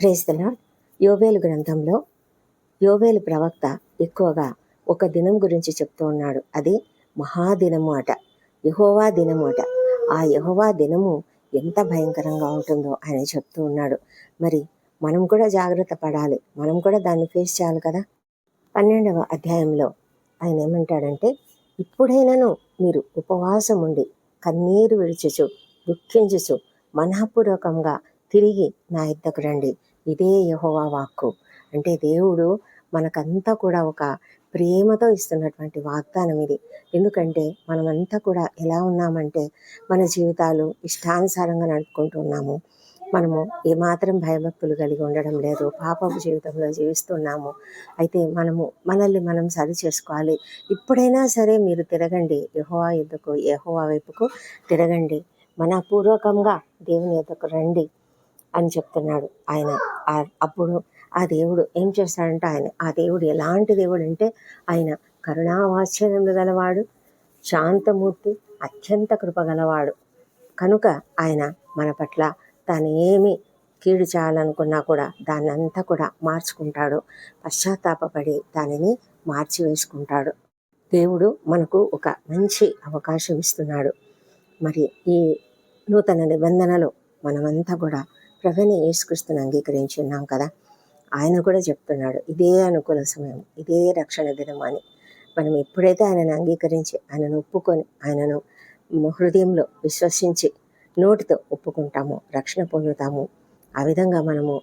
ప్రేస్తలా యోవేలు గ్రంథంలో యోవేలు ప్రవక్త ఎక్కువగా ఒక దినం గురించి చెప్తూ ఉన్నాడు. అది మహాదినము అట యహోవా దినము అట. ఆ యహోవా దినము ఎంత భయంకరంగా ఉంటుందో ఆయన చెప్తూ ఉన్నాడు. మరి మనం కూడా జాగ్రత్త పడాలి. మనం కూడా దాన్ని ఫేస్ చేయాలి కదా? పన్నెండవ అధ్యాయంలో ఆయన ఏమంటాడంటే ఇప్పుడైనను మీరు ఉపవాసం ఉండి కన్నీరు విడిచుచు దుఃఖించుచు మనఃపూర్వకంగా తిరిగి నా ఇద్దకు రండి. ఇదే యహోవా వాక్కు. అంటే దేవుడు మనకంతా కూడా ఒక ప్రేమతో ఇస్తున్నటువంటి వాగ్దానం ఇది. ఎందుకంటే మనమంతా కూడా ఎలా ఉన్నామంటే మన జీవితాలు ఇష్టానుసారంగా నడుపుకుంటూ ఉన్నాము. మనము ఏమాత్రం భయభక్తులు కలిగి ఉండడం లేదు. పాపపు జీవితంలో జీవిస్తున్నాము అయితే మనము మనల్ని మనం సరి చేసుకోవాలి. ఇప్పుడైనా సరే మీరు తిరగండి. యహోవా యుద్ధకు యహోవా వైపుకు తిరగండి. మన పూర్వకంగా దేవుని యుద్ధకు రండి. అని చెప్తున్నాడు ఆయన. అప్పుడు ఆ దేవుడు ఏం చేస్తాడంటే ఆయన ఆ దేవుడు ఎలాంటి దేవుడు అంటే ఆయన కరుణావాశ్చర్యములు గలవాడు శాంతమూర్తి అత్యంత కృప గలవాడు. కనుక ఆయన మన పట్ల తను ఏమి కీడు చేయాలనుకున్నా కూడా దాన్ని అంతా కూడా మార్చుకుంటాడు. పశ్చాత్తాపపడి దానిని మార్చివేసుకుంటాడు. దేవుడు మనకు ఒక మంచి అవకాశం ఇస్తున్నాడు. మరి ఈ నూతన నిబంధనలో మనమంతా కూడా ప్రభుని యేసుక్రీస్తుని అంగీకరించి ఉన్నాం కదా? ఆయన కూడా చెప్తున్నాడు ఇదే అనుకూల సమయం ఇదే రక్షణ దినం అని. మనం ఎప్పుడైతే ఆయనను అంగీకరించి ఆయనను ఒప్పుకొని ఆయనను హృదయంలో విశ్వసించి నోటితో ఒప్పుకుంటామో రక్షణ పొందుతాము ఆ విధంగా మనము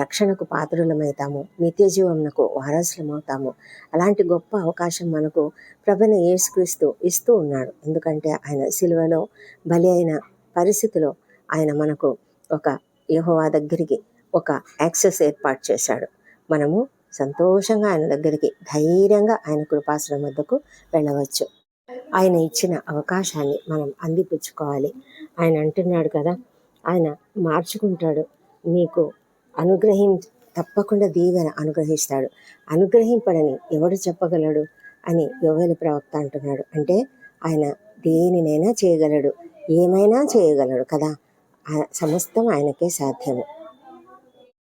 రక్షణకు పాత్రులమవుతాము నిత్య జీవమునకు వారసులమవుతాము అలాంటి గొప్ప అవకాశం మనకు ప్రభన యేసుక్రీస్తు ఇస్తూ ఉన్నాడు. ఎందుకంటే ఆయన సిలువలో బలి అయిన పరిస్థితిలో ఆయన మనకు ఒక యహోవా దగ్గరికి ఒక యాక్సెస్ ఏర్పాటు చేశాడు. మనము సంతోషంగా ఆయన దగ్గరికి ధైర్యంగా ఆయన కృపాసనం వద్దకు వెళ్ళవచ్చు. ఆయన ఇచ్చిన అవకాశాన్ని మనం అందిపుచ్చుకోవాలి. ఆయన అంటున్నాడు కదా ఆయన మార్చుకుంటాడు. మీకు అనుగ్రహం తప్పకుండా దీవెన అనుగ్రహిస్తాడు. అనుగ్రహింపడని ఎవడు చెప్పగలడు అని యోవేల ప్రవక్త అంటున్నాడు. అంటే ఆయన దేనినైనా చేయగలడు ఏమైనా చేయగలడు కదా. సమస్తం ఆయనకే సాధ్యము